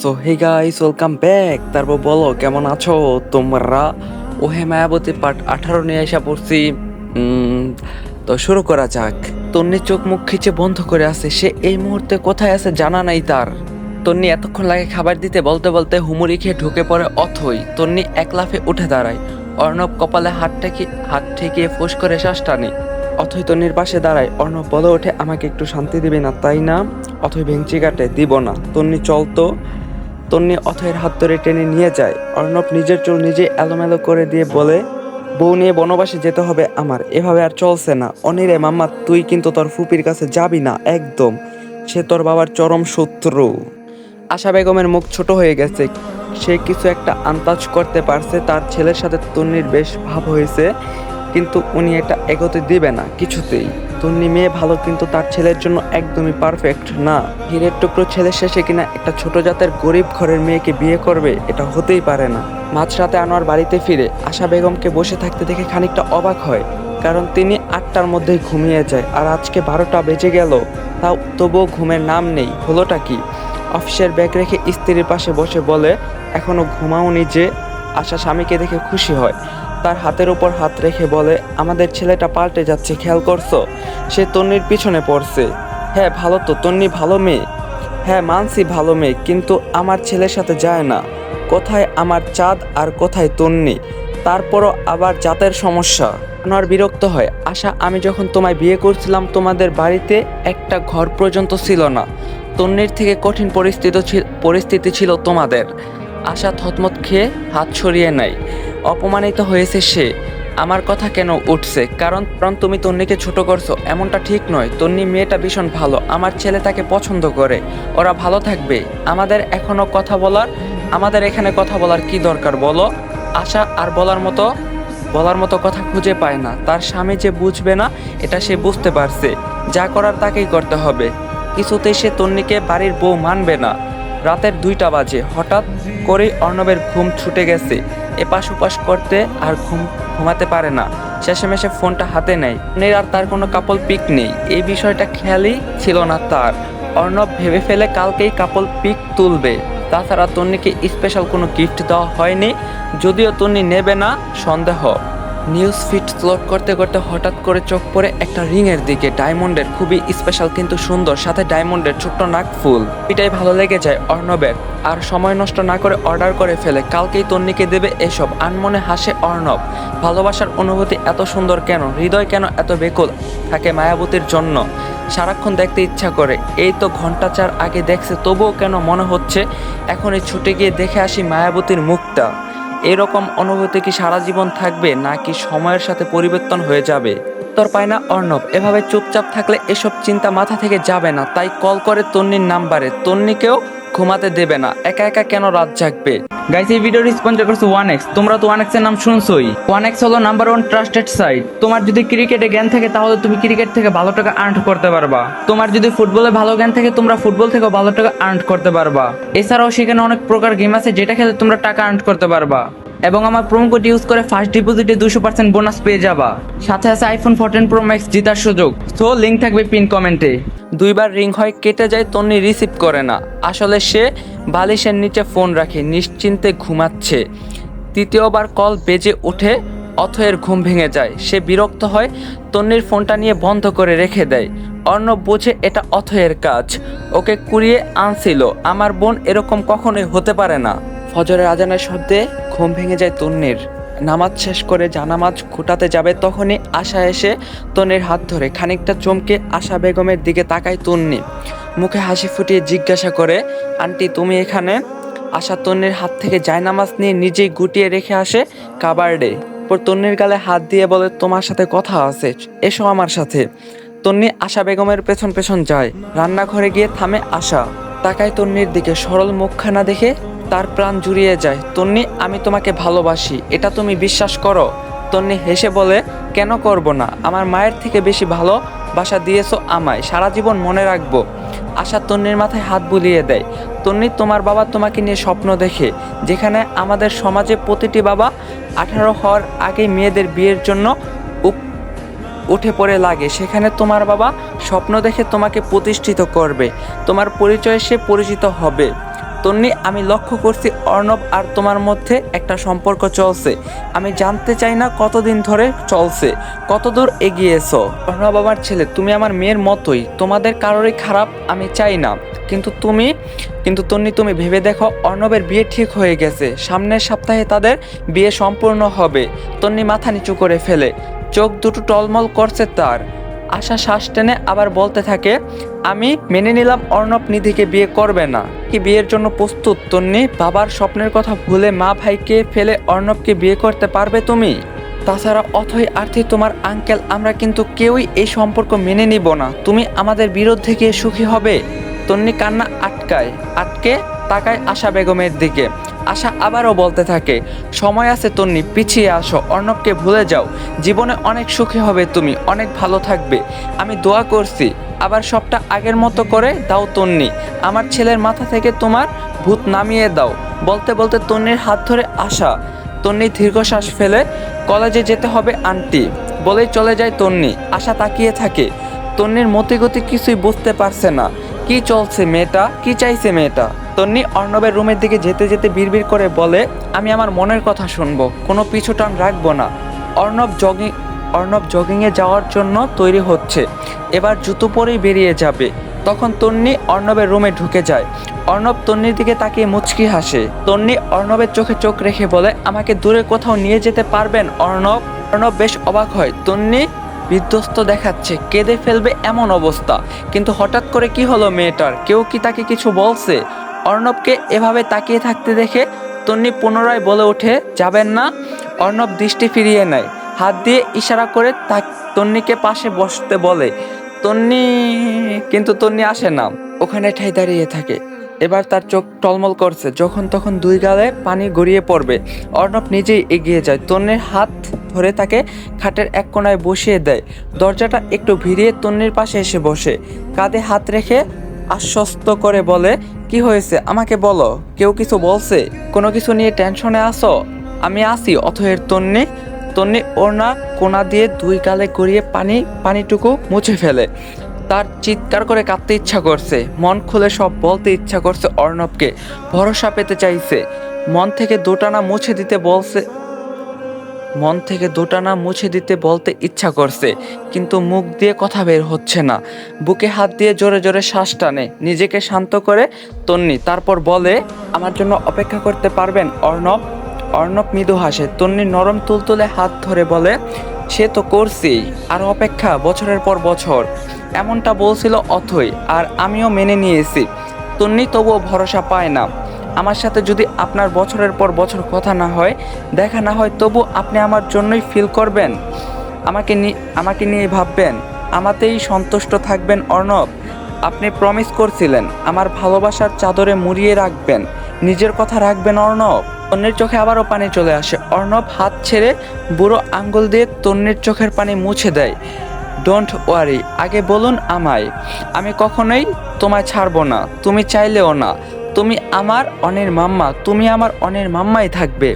So hey guys welcome back তারপর বলো, কেমন আছো? তোমরা? ও হে মায়াবতী পার্ট আঠারো নিয়ে এসে পড়ছি। তো শুরু করা যাক। তন্নি চোখ মুখ খিচে বন্ধ করে আছে। সে এই মুহূর্তে কোথায় আছে জানা নাই তার। তন্নি এতক্ষণ লাগে খাবার দিতে বলতে বলতে হুমুরি খেয়ে ঢুকে পড়ে অথই। তন্নি এক লাফে উঠে দাঁড়ায়। অর্ণব কপালে হাত ঠেকিয়ে হাত ঠেকিয়ে ফুস করে শ্বাস টানে। অথই তন্নির পাশে দাঁড়ায়। অর্ণব বলে ওঠে, আমাকে একটু শান্তি দিবে না, তাই না? অথই ভেঙচি কাটে, দিব না। তন্নি চলতো। তন্নি অথয়ের হাত ধরে টেনে নিয়ে যায়। অর্ণব নিজের চুল নিজে এলোমেলো করে দিয়ে বলে, বউ নিয়ে বনবাসে যেতে হবে আমার, এভাবে আর চলছে না। অনিরে, মাম্মা, তুই কিন্তু তোর ফুপির কাছে যাবি না, একদম। সে তোর বাবার চরম শত্রু। আশা বেগমের মুখ ছোট হয়ে গেছে। সে কিছু একটা আন্দাজ করতে পারছে, তার ছেলের সাথে তন্নির বেশ ভাব হয়েছে, কিন্তু উনি এটা এগোতে দিবে না কিছুতেই। তন্নি মেয়ে ভালো কিন্তু তার ছেলের জন্য একদমই পারফেক্ট না। হীরের টুকরো ছেলের শেষে কিনা একটা ছোট জাতের গরিব ঘরের মেয়েকে বিয়ে করবে, এটা হতেই পারে না। মাঝরাতে আনোয়ার বাড়িতে ফিরে, আশা বেগমকে বসে থাকতে দেখে খানিকটা অবাক হয়, কারণ তিনি আটটার মধ্যেই ঘুমিয়ে যায়, আর আজকে বারোটা বেজে গেল, তাও তবুও ঘুমের নাম নেই, হলোটা কি? অফিসের ব্যাগ রেখে স্ত্রীর পাশে বসে বলে, এখনও ঘুমাওনি যে? আশা স্বামীকে দেখে খুশি হয়। তার হাতের উপর হাত রেখে বলে, আমাদের ছেলেটা পাল্টে যাচ্ছে, খেয়াল করছ? সে তন্নির পিছনে পড়ছে। হ্যাঁ ভালো তো, তন্নি ভালো মেয়ে। হ্যাঁ মানছি ভালো মেয়ে, কিন্তু আমার ছেলের সাথে যায় না। কোথায় আমার চাঁদ আর কোথায় তন্নি? তারপরও আবার জাতের সমস্যা। আনোয়ার বিরক্ত হয়। আশা, আমি যখন তোমায় বিয়ে করছিলাম, তোমাদের বাড়িতে একটা ঘর পর্যন্ত ছিল না। তন্নির থেকে কঠিন পরিস্থিতি পরিস্থিতি ছিল তোমাদের। আশা থতমত খেয়ে হাত সরিয়ে নেয় অপমানিত হয়েছে সে। আমার কথা কেন উঠছে? কারণ কারণ তুমি তন্নিকে ছোট করছ, এমনটা ঠিক নয়। তন্নি মেয়েটা ভীষণ ভালো, আমার ছেলে তাকে পছন্দ করে। ওরা ভালো থাকবে। আমাদের এখনও কথা বলার, আমাদের এখানে কথা বলার কি দরকার বলো? আশা আর বলার মতো বলার মতো কথা খুঁজে পায় না। তার স্বামী যে বুঝবে না, এটা সে বুঝতে পারছে। যা করার তাকেই করতে হবে। কিছুতেই সে তন্নিকে বাড়ির বউ মানবে না। রাতের দুইটা বাজে। হঠাৎ করেই অর্ণবের ঘুম ছুটে গেছে। এপাশ ওপাশ করতে আর ঘুম ঘুমাতে পারে না। শেষেমেশে ফোনটা হাতে নেয়। তন্নির আর তার কোনো কাপল পিক নেই। এই বিষয়টা খেয়ালই ছিল না তার। অর্ণব ভেবে ফেলে কালকেই কাপল পিক তুলবে। তাছাড়া তন্নিকে স্পেশাল কোনো গিফট দেওয়া হয়নি। যদিও তন্নি নেবে না, সন্দেহ। নিউজ ফিট স্লট করতে করতে হঠাৎ করে চোখ পড়ে একটা রিং এর দিকে। ডায়মন্ডের খুবই স্পেশাল কিন্তু সুন্দর, সাথে ডায়মন্ডের ছোট্ট নাক ফুল। এটাই ভালো লেগে যায় অর্ণবের। আর সময় নষ্ট না করে অর্ডার করে ফেলে। কালকেই তন্নিকে দেবে এসব। আনমনে হাসে অর্ণব। ভালোবাসার অনুভূতি এত সুন্দর কেন? হৃদয় কেন এত বেকুল? থাকে মায়াবতীর জন্য। সারাক্ষণ দেখতে ইচ্ছা করে। এই তো ঘণ্টা চার আগে দেখছে, তবুও কেন মনে হচ্ছে, এখনই ছুটে গিয়ে দেখে আসি মায়াবতীর মুখটা। এরকম অনুভূতি কি সারা জীবন থাকবে নাকি সময়ের সাথে পরিবর্তন হয়ে যাবে? উত্তর পায় না অর্ণব। এভাবে চুপচাপ থাকলে এসব চিন্তা মাথা থেকে যাবে না। তাই কল করে তন্নির নাম্বারে। তন্নিকেও ঘুমাতে দেবে না। একা একা কেন রাত জাগবে? গাইস এই ভিডিওর স্পন্সর করছে ওয়ান এক্স তোমরা তো ওয়ান এক্সের নাম শুনছই। ওয়ান এক্স হলো নাম্বার ওয়ান ট্রাস্টেড সাইট তোমার যদি ক্রিকেটে জ্ঞান থাকে, তাহলে তুমি ক্রিকেট থেকে ভালো টাকা আর্ন করতে পারবা। তোমার যদি ফুটবলে ভালো জ্ঞান থাকে, তোমরা ফুটবল থেকে ভালো টাকা আর্ন করতে পারবা। এছাড়াও সেখানে অনেক প্রকার গেম আছে, যেটা খেলে তোমরা টাকা আর্ন করতে পারবা। এবং আমার প্রোমো কোড ইউজ করে ফার্স্ট ডিপোজিটে দুশো পার্সেন্ট বোনাস পেয়ে যাবা। সাথে আছে আইফোন ফোরটিন প্রো ম্যাক্স জেতার সুযোগ। সো লিঙ্ক থাকবে পিন কমেন্টে দুইবার রিং হয়, কেটে যায়, তন্নি রিসিভ করে না। আসলে সে বালিশের নিচে ফোন রাখে, নিশ্চিন্তে ঘুমাচ্ছে। তৃতীয়বার কল বেজে ওঠে, অথয়ের ঘুম ভেঙে যায়। সে বিরক্ত হয়, তন্নির ফোনটা নিয়ে বন্ধ করে রেখে দেয়। অর্ণব বোঝে এটা অথয়ের কাজ। ওকে কুড়িয়ে আনছিল। আমার বোন এরকম কখনোই হতে পারে না। ফজরের আজানের শব্দে ঘুম ভেঙে যায় তন্নির নামাজ শেষ করে জানামাজ খুঁটাতে যাবে, তখনই আশা এসে তন্নির হাত ধরে খানিকটা চমকে আশা বেগমের দিকে তাকায় তন্নি মুখে হাসি ফুটিয়ে জিজ্ঞাসা করে, আন্টি, তুমি এখানে? আশা তন্নির হাত থেকে জায়নামাজ নিয়ে নিজেই গুটিয়ে রেখে আসে কাবার্ডে। পর তন্নির গালে হাত দিয়ে বলে, তোমার সাথে কথা আছে, এসো আমার সাথে। তন্নি আশা বেগমের পেছন পেছন যায়। রান্নাঘরে গিয়ে থামে আশা। তাকায় তন্নির দিকে, সরল মুখখানা দেখে তার প্রাণ জুড়িয়ে যায়। তন্নি, আমি তোমাকে ভালোবাসি, এটা তুমি বিশ্বাস করো? তন্নি হেসে বলে, কেন করব না? আমার মায়ের থেকে বেশি ভালো বাসা দিয়েছ আমায়, সারা জীবন মনে রাখব। আশা তন্নির মাথায় হাত বুলিয়ে দেয়, তন্নি, তোমার বাবা তোমাকে নিয়ে স্বপ্ন দেখে, যেখানে আমাদের সমাজে প্রতিটি বাবা আঠারো হওয়ার আগেই মেয়েদের বিয়ের জন্য উঠে পড়ে লাগে। সেখানে তোমার বাবা স্বপ্ন দেখে তোমাকে প্রতিষ্ঠিত করবে। তোমার পরিচয়ে সে পরিচিত হবে। তন্নি, আমি লক্ষ্য করছি অর্ণব আর তোমার মধ্যে একটা সম্পর্ক চলছে। আমি জানতে চাই না কতদিন ধরে চলছে। কতদূর এগিয়েছো? অর্ণব, আমার ছেলে, তুমি আমার মেয়ের মতোই। তোমাদের কারোরই খারাপ আমি চাই না। কিন্তু তুমি, কিন্তু তন্নি, তুমি ভেবে দেখো অর্ণবের বিয়ে ঠিক হয়ে গেছে। সামনের সপ্তাহে তাদের বিয়ে সম্পূর্ণ হবে। তন্নি মাথা নিচু করে ফেলে। চোখ দুটো টলমল করছে তার। আশা শ্বাস টেনে আবার বলতে থাকে, আমি মেনে নিলাম অর্ণব নিধিকে বিয়ে করবে না। কি বিয়ের জন্য প্রস্তুত, তন্নি? বাবার স্বপ্নের কথা ভুলে মা ভাইকে ফেলে অর্ণবকে বিয়ে করতে পারবে তুমি? তাছাড়া অথই আর্থি তোমার আঙ্কেল, আমরা কিন্তু কেউই এই সম্পর্ক মেনে নিব না। তুমি আমাদের বিরুদ্ধে গিয়ে সুখী হবে? তন্নি কান্না আটকায়, আটকে তাকায় আশা বেগমের দিকে। আশা আবারও বলতে থাকে, সময় আছে তন্নি, পিছিয়ে আসো, অর্ণবকে ভুলে যাও। জীবনে অনেক সুখী হবে তুমি, অনেক ভালো থাকবে। আমি দোয়া করছি, আবার সবটা আগের মতো করে দাও তন্নি। আমার ছেলের মাথা থেকে তোমার ভূত নামিয়ে দাও। বলতে বলতে তন্নির হাত ধরে আসা, তন্নি দীর্ঘশ্বাস ফেলে, কলেজে যেতে হবে, আন্টি। বলেই চলে যায় তন্নি। আশা তাকিয়ে থাকে, তন্নির মতিগতি কিছুই বুঝতে পারছে না। কি চলছে মেয়েটা? কি চাইছে মেয়েটা? তন্নি অর্ণবের রুমের দিকে যেতে যেতে বিড়বিড় করে বলে, আমি আমার মনের কথা শুনব, কোনো পিছু টান রাখব না। অর্ণব জগিং অর্ণব জগিংয়ে যাওয়ার জন্য তৈরি হচ্ছে। এবার জুতো পরেই বেরিয়ে যাবে। তখন তন্নি অর্ণবের রুমে ঢুকে যায়। অর্ণব তন্নির দিকে তাকিয়ে মুচকি হাসে। তন্নি অর্ণবের চোখে চোখ রেখে বলে, আমাকে দূরে কোথাও নিয়ে যেতে পারবেন, অর্ণব? অর্ণব বেশ অবাক হয়। তন্নি বিধ্বস্ত দেখাচ্ছে, কেঁদে ফেলবে এমন অবস্থা। কিন্তু হঠাৎ করে কি হলো মেয়েটার? কেউ কি তাকে কিছু বলছে? অর্ণবকে এভাবে তাকিয়ে থাকতে দেখে তন্নি পুনরায় বলে ওঠে, যাবেন না। অর্ণব দৃষ্টি ফিরিয়ে নেয়। হাত দিয়ে ইশারা করে তা তন্নিকে পাশে বসতে বলে, তন্নি কিন্তু তন্নি আসে না। ওখানে ঠাই দাঁড়িয়ে থাকে। এবার তার চোখ টলমল করছে। যখন তখন দুই গালে পানি গড়িয়ে পড়বে। অর্ণব নিজেই এগিয়ে যায়। তন্নির হাত ধরে তাকে খাটের এক কোনায় বসিয়ে দেয়। দরজাটা একটু ভিড়িয়ে তন্নির পাশে এসে বসে। কাঁধে হাত রেখে আশ্বস্ত করে বলে, কি হয়েছে? আমাকে বলো। কেউ কিছু বলছে? কোনো কিছু নিয়ে টেনশনে আসো আমি আসি অথয়ের তন্নি। তন্নি ওড়না কোনা দিয়ে দুই গালে গড়িয়ে পানি, পানিটুকু মুছে ফেলে। তার চিৎকার করে কাঁদতে ইচ্ছা করছে। মন খুলে সব বলতে ইচ্ছা করছে অর্ণবকে। ভরসা পেতে চাইছে। মন থেকে দুটানা মুছে দিতে বলছে মন থেকে দুটানা মুছে দিতে বলতে ইচ্ছা করছে, কিন্তু মুখ দিয়ে কথা বের হচ্ছে না। বুকে হাত দিয়ে জোরে জোরে শ্বাস টানে। নিজেকে শান্ত করে তন্নি, তারপর বলে, আমার জন্য অপেক্ষা করতে পারবেন, অর্ণব? অর্ণব মৃদু হাসে। তন্নি নরম তুলতুলে হাত ধরে বলে, সে তো করছেই, আর অপেক্ষা বছরের পর বছর। এমনটা বলছিল অথই, আর আমিও মেনে নিয়েছি। তন্নি তবুও ভরসা পায় না। আমার সাথে যদি আপনার বছরের পর বছর কথা না হয়, দেখা না হয়, তবু আপনি আমার জন্যই ফিল করবেন। আমাকে আমাকে নিয়ে ভাববেন। আমাতেই সন্তুষ্ট থাকবেন, অর্ণব। আপনি প্রমিস করছিলেন, আমার ভালোবাসার চাদরে মুড়িয়ে রাখবেন। নিজের কথা রাখবেন, অর্ণব। তন্নির চোখে আবারও পানি চলে আসে। অর্ণব হাত ছেড়ে বুড়ো আঙ্গুল দিয়ে তন্নের চোখের পানি মুছে দেয়। ডোন্ট ওয়ারি আগে বলুন আমায়। আমি কখনোই তোমায় ছাড়বো না। তুমি চাইলেও না। তুমি আমার অনের মাম্মা, তুমি আমার অনের মাম্মাই থাকবে।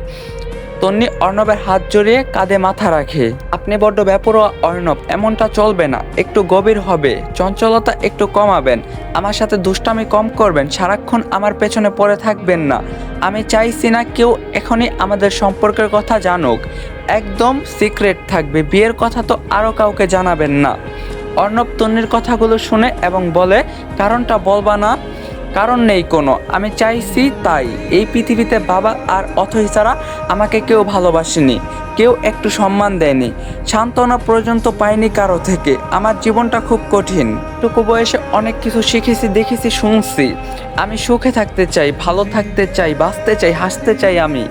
তন্নি অর্ণবের হাত জড়িয়ে কাঁধে মাথা রাখে। আপনি বড্ড ব্যাপরোয়া অর্ণব, এমনটা চলবে না, একটু গভীর হবে, চঞ্চলতা একটু কমাবেন। আমার সাথে দুষ্টামি কম করবেন, সারাক্ষণ আমার পেছনে পড়ে থাকবেন না। আমি চাইছি না কেউ এখনই আমাদের সম্পর্কের কথা জানুক। একদম সিক্রেট থাকবে, বিয়ের কথা তো আরও কাউকে জানাবেন না। অর্ণব তন্নির কথাগুলো শুনে এবং বলে, কারণটা বলবা না? কারণ নেই কোনো। আমি চাইছি তাই। এই পৃথিবীতে বাবা আর অথই ছাড়া আমাকে কেউ ভালোবাসেনি, কেউ একটু সম্মান দেয়নি। সান্ত্বনা পর্যন্ত পাইনি কারও থেকে। আমার জীবনটা খুব কঠিন। টুকু বয়সে অনেক কিছু শিখেছি, দেখেছি, শুনছি। আমি সুখে থাকতে চাই, ভালো থাকতে চাই, বাঁচতে চাই, হাসতে চাই আমি।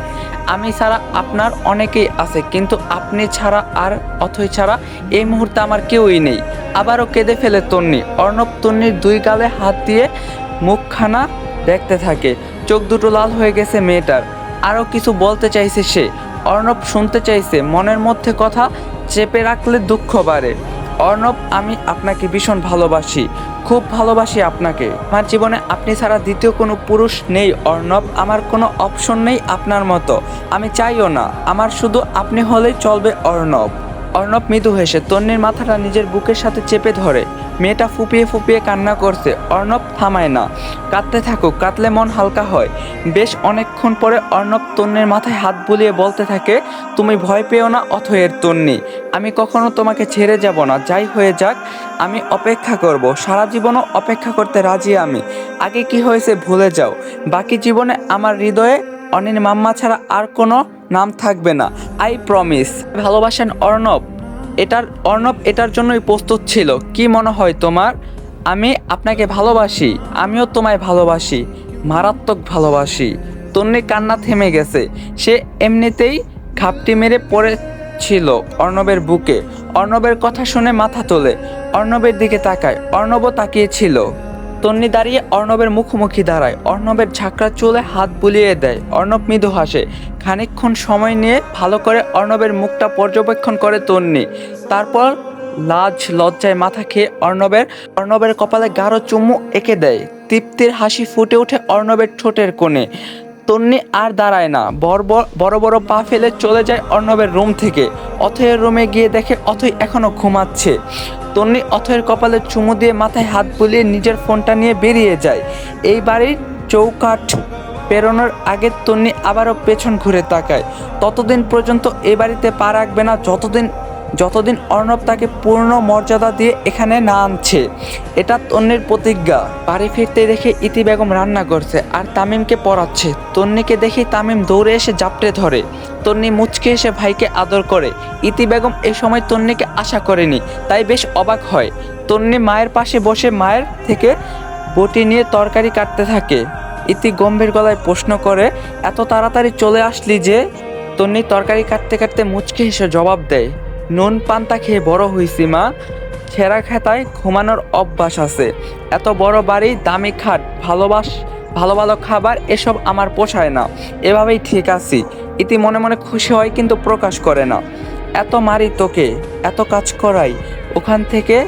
আমি ছাড়া আপনার অনেকেই আছে, কিন্তু আপনি ছাড়া আর অথই ছাড়া এই মুহূর্তে আমার কেউই নেই। আবারও কেঁদে ফেলে তন্নি। অর্ণব তন্নির দুই গালে হাত দিয়ে মুখখানা দেখতে থাকে। চোখ দুটো লাল হয়ে গেছে মেয়েটার। আরও কিছু বলতে চাইছে সে। অর্ণব শুনতে চাইছে, মনের মধ্যে কথা চেপে রাখলে দুঃখ বাড়ে। অর্ণব, আমি আপনাকে ভীষণ ভালোবাসি। খুব ভালোবাসি আপনাকে। আমার জীবনে আপনি ছাড়া দ্বিতীয় কোনো পুরুষ নেই, অর্ণব। আমার কোনো অপশন নেই আপনার মতো। আমি চাইও না। আমার শুধু আপনি হলেই চলবে অর্ণব। অর্ণব মৃদু হেসে তন্নির মাথাটা নিজের বুকের সাথে চেপে ধরে। মেয়েটা ফুপিয়ে ফুপিয়ে কান্না করছে। অর্ণব থামায় না। কাঁদতে থাকুক, কাঁদলে মন হালকা হয়। বেশ অনেকক্ষণ পরে অর্ণব তন্নির মাথায় হাত বুলিয়ে বলতে থাকে, তুমি ভয় পেও না অথয়ের তন্নি। আমি কখনো তোমাকে ছেড়ে যাব না। যাই হয়ে যাক, আমি অপেক্ষা করব। সারা জীবনও অপেক্ষা করতে রাজি আমি। আগে কি হয়েছে ভুলে যাও। বাকি জীবনে আমার হৃদয়ে অনিল মাম্মা ছাড়া আর কোনো নাম থাকবে না। I promise. ভালোবাসেন অর্ণব। এটার অর্ণব এটার জন্যই প্রস্তুত ছিল। কি মনে হয় তোমার? আমি আপনাকে ভালোবাসি, আমিও তোমায় ভালোবাসি, মারাত্মক ভালোবাসি। তন্নি কান্না থেমে গেছে। সে এমনিতেই ঘাপটি মেরে পড়ে ছিল অর্ণবের বুকে। অর্ণবের কথা শুনে মাথা তোলে। অর্ণবের দিকে তাকায়। অর্ণবও তাকিয়েছিল তন্নি দাঁড়িয়ে অর্ণবের মুখোমুখি দাঁড়ায়। অর্ণবের ঝাঁকড়া চুলে হাত বুলিয়ে দেয়। অর্ণব মৃদু হাসে। খানিকক্ষণ সময় নিয়ে ভালো করে অর্ণবের মুখটা পর্যবেক্ষণ করে তন্নি। তারপর লাজ লজ্জায় মাথা খেয়ে অর্ণবের অর্ণবের কপালে গাঢ় চুমু এঁকে দেয়। তৃপ্তির হাসি ফুটে ওঠে অর্ণবের ঠোঁটের কোণে। তন্নি আর দাঁড়ায় না। বড় বড়- বড় পা ফেলে চলে যায় অর্ণবের রুম থেকে। অথয়ের রুমে গিয়ে দেখে অথই এখনও ঘুমাচ্ছে। তন্নি অথয়ের কপালে চুমু দিয়ে মাথায় হাত বুলিয়ে নিজের ফোনটা নিয়ে বেরিয়ে যায়। এই বাড়ির চৌকাঠ পেরোনোর আগে তন্নি আবারও পেছন ঘুরে তাকায়। ততদিন পর্যন্ত এ বাড়িতে পা রাখবে না, যতদিন যতদিন অর্ণব তাকে পূর্ণ মর্যাদা দিয়ে এখানে না আনছে, এটা তন্নির প্রতিজ্ঞা। বাড়ি ফিরতে দেখে ইতি বেগম রান্না করছে আর তামিমকে পড়াচ্ছে। তন্নিকে দেখে তামিম দৌড়ে এসে জাপটে ধরে। তন্নি মুচকে এসে ভাইকে আদর করে। ইতি বেগম এই সময় তন্নিকে আশা করেনি, তাই বেশ অবাক হয়। তন্নি মায়ের পাশে বসে মায়ের থেকে বটি নিয়ে তরকারি কাটতে থাকে। ইতি গম্ভীর গলায় প্রশ্ন করে, এত তাড়াতাড়ি চলে আসলি যে? তন্নি তরকারি কাটতে কাটতে মুচকে হেসে জবাব দেয় নুন পান্তা খেয়ে বড় হইছি, মা। ছেঁড়া খেতায় ঘুমানোর অভ্যাস আছে। এত বড় বাড়ি, দামি খাট, ভালোবাস, ভালো ভালো খাবার, এসব আমার পোষায় না। এভাবেই ঠিক আছি। ইতি মনে মনে খুশি হয়, কিন্তু প্রকাশ করে না। এত মারি তোকে, এত কাজ করাই, ওখান থেকে,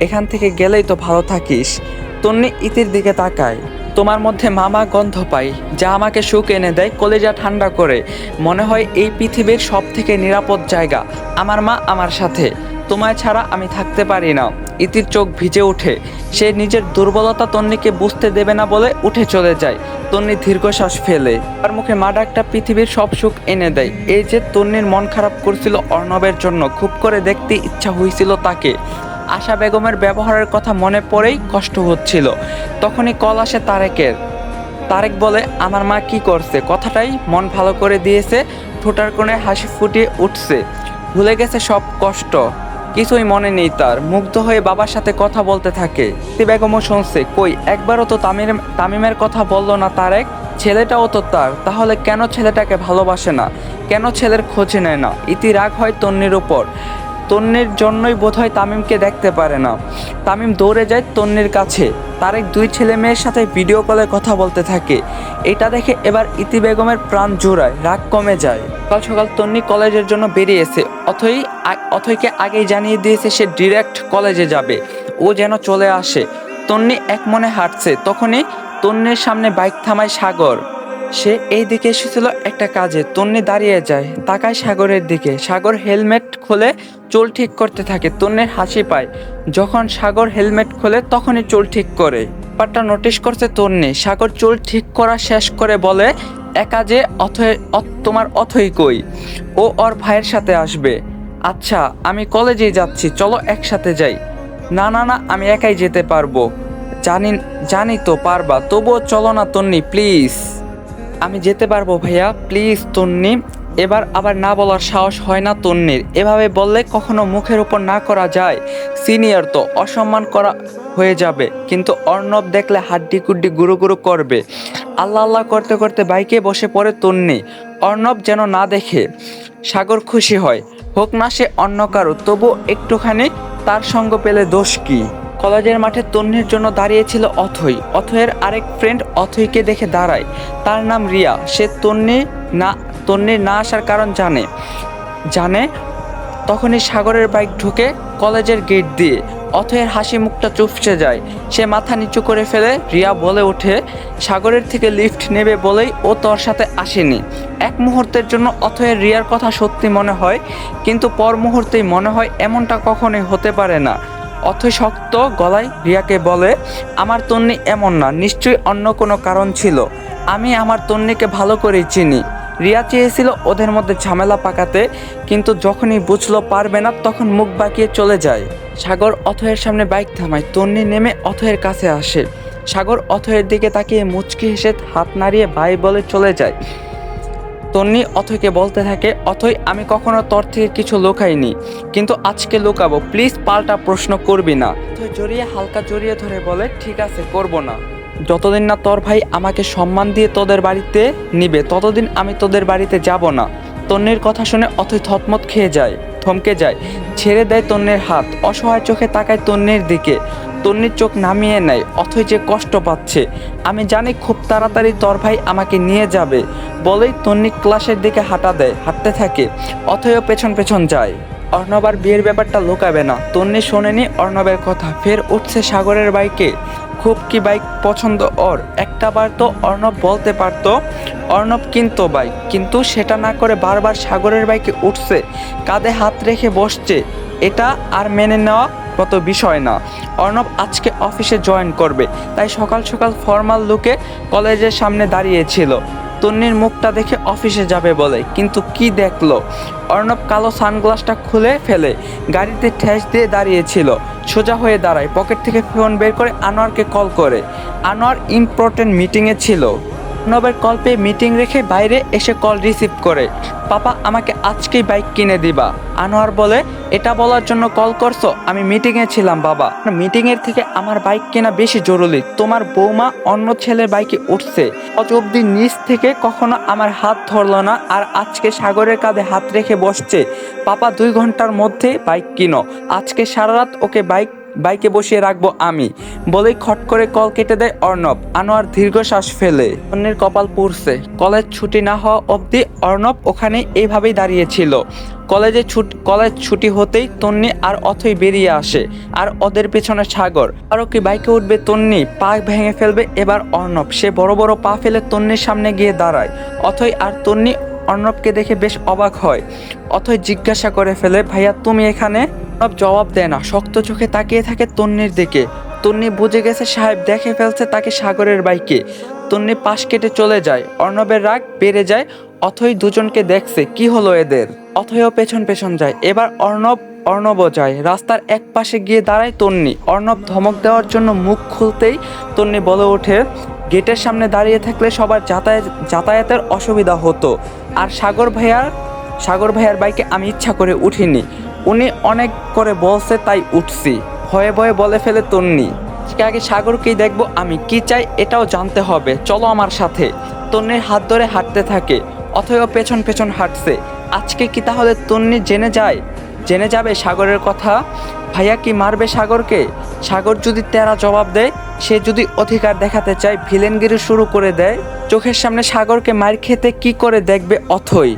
এখান থেকে গেলেই তো ভালো থাকিস। তন্নি ইতির দিকে তাকায়। তোমার মধ্যে মামা গন্ধ পাই যা আমাকে সুখ এনে দেয়, কলেজা ঠান্ডা করে। মনে হয় এই পৃথিবীর সব থেকে নিরাপদ জায়গা, আমার মা আমার সাথে। তোমায় ছাড়া আমি থাকতে পারি না। ইতির চোখ ভিজে ওঠে। সে নিজের দুর্বলতা তন্নিকে বুঝতে দেবে না বলে উঠে চলে যায়। তন্নি দীর্ঘশ্বাস ফেলে। তার মুখে মা ডাকটা পৃথিবীর সব সুখ এনে দেয়। এই যে তন্নির মন খারাপ করছিল অর্ণবের জন্য, খুব করে দেখতে ইচ্ছা হয়েছিল তাকে। আশা বেগমের ব্যবহারের কথা মনে পড়েই কষ্ট হচ্ছিল। তখনই কল আসে তারেকের। তারেক বলে, আমার মা কি করছে? কথাটাই মন ভালো করে দিয়েছে, ঠোঁটার কোণে হাসি ফুটিয়ে উঠছে। ভুলে গেছে সব কষ্ট। কিছুই মনে নেই তার। মুগ্ধ হয়ে বাবার সাথে কথা বলতে থাকে। বেগমও শুনছে, কই, একবারও তো তামির তামিমের কথা বলল না তারেক? ছেলেটাও তো তার। তাহলে কেন ছেলেটাকে ভালোবাসে না? কেন ছেলের খোঁজ নেয় না? ইতি রাগ হয় তন্নির উপর। তন্নির জন্যই বোধহয় তামিমকে দেখতে পারে না। তামিম দৌড়ে যায় তন্নির কাছে। তারেক দুই ছেলে মেয়ের সাথে ভিডিও কলে কথা বলতে থাকে। এটা দেখে এবার ইতি বেগমের প্রাণ জোড়ায়, রাগ কমে যায়। সকাল সকাল তন্নি কলেজের জন্য বেরিয়েছে। অথই অথইকে আগেই জানিয়ে দিয়েছে সে ডিরেক্ট কলেজে যাবে। ও যেন চলে আসে। তন্নি এক মনে হাঁটছে। তখনই তন্নির সামনে বাইক থামায় সাগর। সে এই দিকে এসেছিল একটা কাজে। তন্নি দাঁড়িয়ে যায়, তাকায় সাগরের দিকে। সাগর হেলমেট খুলে চুল ঠিক করতে থাকে, তন্নির হাসি পায়। যখন সাগর হেলমেট খোলে, তখনই চুল ঠিক করে। ব্যাপারটা নোটিশ করছে তন্নি। সাগর চুল ঠিক করা শেষ করে বলে, একা যে অথয় তোমার অথই কই? ও ওর ভাইয়ের সাথে আসবে। আচ্ছা আমি কলেজেই যাচ্ছি, চলো একসাথে যাই। না না না, আমি একাই যেতে পারব। জানি জানি তো পারবা, তবুও চলো না তন্নি প্লিজ আমি যেতে পারব ভাইয়া, প্লিজ তন্নি। এবার আবার না বলার সাহস হয় না তন্নির। এভাবে বললে কখনো মুখের উপর না করা যায়। সিনিয়র তো, অসম্মান করা হয়ে যাবে। কিন্তু অর্ণব দেখলে হাড্ডি কুড্ডি গুরু গুরু করবে। আল্লাহ আল্লাহ করতে করতে বাইকে বসে পড়ে তন্নি। অর্ণব যেন না দেখে সাগর খুশি হয়। হোক না সে অন্য কারও তবু একটুখানি তার সঙ্গ পেলে দোষ কি? কলেজের মাঠে তন্নির জন্য দাঁড়িয়েছিল অথই। অথয়ের আরেক ফ্রেন্ড অথইকে দেখে দাঁড়ায়। তার নাম রিয়া। সে তন্নি না, তন্নির না আসার কারণ জানে। জানে তখনই সাগরের বাইক ঢুকে কলেজের গেট দিয়ে। অথয়ের হাসি মুখটা চুপসে যায়। সে মাথা নিচু করে ফেলে রিয়া বলে ওঠে, সাগরের থেকে লিফট নেবে বলেই ও তোর সাথে আসেনি। এক মুহূর্তের জন্য অথয়ের রিয়ার কথা সত্যি মনে হয়, কিন্তু পর মুহূর্তেই মনে হয় এমনটা কখনোই হতে পারে না। অথই শক্ত গলায় রিয়াকে বলে, আমার তন্নি এমন না, নিশ্চয়ই অন্য কোনো কারণ ছিল। আমি আমার তন্নিকে ভালো করেই চিনি। রিয়া চেয়েছিল ওদের মধ্যে ঝামেলা পাকাতে, কিন্তু যখনই বুঝলো পারবে না, তখন মুখ বাঁকিয়ে চলে যায়। সাগর অথয়ের সামনে বাইক থামায়, তন্নি নেমে অথয়ের কাছে আসে। সাগর অথয়ের দিকে তাকিয়ে মুচকি হেসে হাত নাড়িয়ে ভাই বলে চলে যায়। তন্নি অথয়কে বলতে থাকে, অথই, আমি কখনো তোর থেকে কিছু লুকাইনি, কিন্তু আজকে লুকাবো, প্লিজ পাল্টা প্রশ্ন করবি না। অথয় জড়িয়ে হালকা জড়িয়ে ধরে বলে, ঠিক আছে, করব না। যতদিন না তোর ভাই আমাকে সম্মান দিয়ে তোদের বাড়িতে নিবে, ততদিন আমি তোদের বাড়িতে যাব না। তন্নির কথা শুনে অথই থতমত খেয়ে যায়, থমকে যায়, ছেড়ে দেয় তন্নির হাত, অসহায় চোখে তাকায় তন্নির দিকে। তন্নির চোখ নামিয়ে নেয়, অথই যে কষ্ট পাচ্ছে। আমি জানি খুব তাড়াতাড়ি তোর ভাই আমাকে নিয়ে যাবে, বলেই তন্নি ক্লাসের দিকে হাঁটা দেয়, হাঁটতে থাকে অথয়ও পেছন পেছন যায়। অর্ণব আর বিয়ের ব্যাপারটা লুকাবে না। তন্নি শোনেনি অর্ণবের কথা। ফের উঠছে সাগরের বাইকে। খুব কি বাইক পছন্দ ওর? একটা বার তো অর্ণব বলতে পারতো, অর্ণব কিনতো বাইক। কিন্তু সেটা না করে বারবার সাগরের বাইকে উঠছে। কাঁধে হাত রেখে বসছে। এটা আর মেনে নেওয়া মতো বিষয় না। অর্ণব আজকে অফিসে জয়েন করবে। তাই সকাল সকাল ফর্মাল লুকে কলেজের সামনে দাঁড়িয়েছিল। তন্নির মুখটা দেখে অফিসে যাবে বলে। কিন্তু কি দেখল? অর্ণব কালো সানগ্লাসটা খুলে ফেলে, গাড়িতে ঠেস দিয়ে দাঁড়িয়েছিল। সোজা হয়ে দাঁড়ায়, পকেট থেকে ফোন বের করে আনোয়ারকে কল করে। আনোয়ার ইম্পর্টেন্ট মিটিংয়ে ছিল। অর্ণবের কল পেয়ে মিটিং রেখে বাইরে এসে কল রিসিভ করে, পাপা, আমাকে আজকেই বাইক কিনে দিবা। আনোয়ার বলে, এটা বলার জন্য কল করছ? আমি মিটিংয়ে ছিলাম, বাবা। মিটিংয়ের থেকে আমার বাইক কেনা বেশি জরুরি। তোমার বৌমা অন্য ছেলের বাইকে উঠছে। অত অব্দি নিচ থেকে কখনো আমার হাত ধরলো না আর আজকে সাগরের কাঁধে হাত রেখে বসছে। পাপা, দুই ঘণ্টার মধ্যে বাইক কিনো। আজকে সারা রাত ওকে বাইক বাইকে বসিয়ে রাখব আমি। বলেই খট করে কল কেটে দেয় অর্ণব। আনোয়ার দীর্ঘশ্বাস ফেলে। অন্যের কপাল পুড়ছে। কলেজ ছুটি না হওয়া অবধি অর্ণব ওখানে এইভাবেই দাঁড়িয়েছিল কলেজে ছুট কলেজ ছুটি হতেই তন্নি আর অথই বেরিয়ে আসে, আর ওদের পেছনে সাগর। আরও কি বাইকে উঠবে তন্নি? পা ভেঙে ফেলবে এবার অর্ণব। সে বড় বড় পা ফেলে তন্নির সামনে গিয়ে দাঁড়ায়। অথই আর তন্নি অর্ণবকে দেখে বেশ অবাক হয়। অথই জিজ্ঞাসা করে ফেলে, ভাইয়া, তুমি এখানে? অর্ণব জবাব দেয় না, শক্ত চোখে তাকিয়ে থাকে তন্নির দিকে। তন্নি বুঝে গেছে সাহেব দেখে ফেলছে তাকে সাগরের বাইকে। তন্নি পাশ কেটে চলে যায়, অর্ণবের রাগ বেড়ে যায়, অথই দুজনকে দেখছে, কি হলো এদের? অথয়ও পেছন পেছন যায়। এবার অর্ণব, অর্ণবও যায়। রাস্তার এক পাশে গিয়ে দাঁড়ায় তন্নি। অর্ণব ধমক দেওয়ার জন্য মুখ খুলতেই তন্নি বলে ওঠে, গেটের সামনে দাঁড়িয়ে থাকলে সবার যাতায়াত, যাতায়াতের অসুবিধা হতো। আর সাগর ভাইয়ার সাগর ভাইয়ার বাইকে আমি ইচ্ছা করে উঠিনি। উনি অনেক করে বলছে, তাই উঠছি। ভয়ে ভয়ে বলে ফেলে তন্নি আগে সাগরকেই দেখব, আমি কি চাই এটাও জানতে হবে। চলো আমার সাথে। তন্নির হাত ধরে হাঁটতে থাকে অথবা পেছন পেছন হাঁটছে। আজকে কি তাহলে তন্নি জেনে যায়? জেনে যাবে সাগরের কথা। ভাইয়া কি মারবে সাগরকে? সাগর যদি তেরা জবাব দেয় সে যদি অধিকার দেখাতে চায় ভিলেনগিরি শুরু করে দেয়। চোখের সামনে সাগরকে মার খেতে কি করে দেখবে? অথই।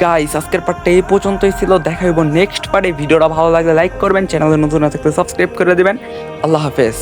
গাইস আজকের পার্টটা এই পর্যন্তই ছিল। দেখা হইব নেক্সট পার্টে ভিডিওটা ভালো লাগলে লাইক করবেন চ্যানেলে নতুন না থাকলে সাবস্ক্রাইব করে দেবেন। আল্লাহ হাফেজ।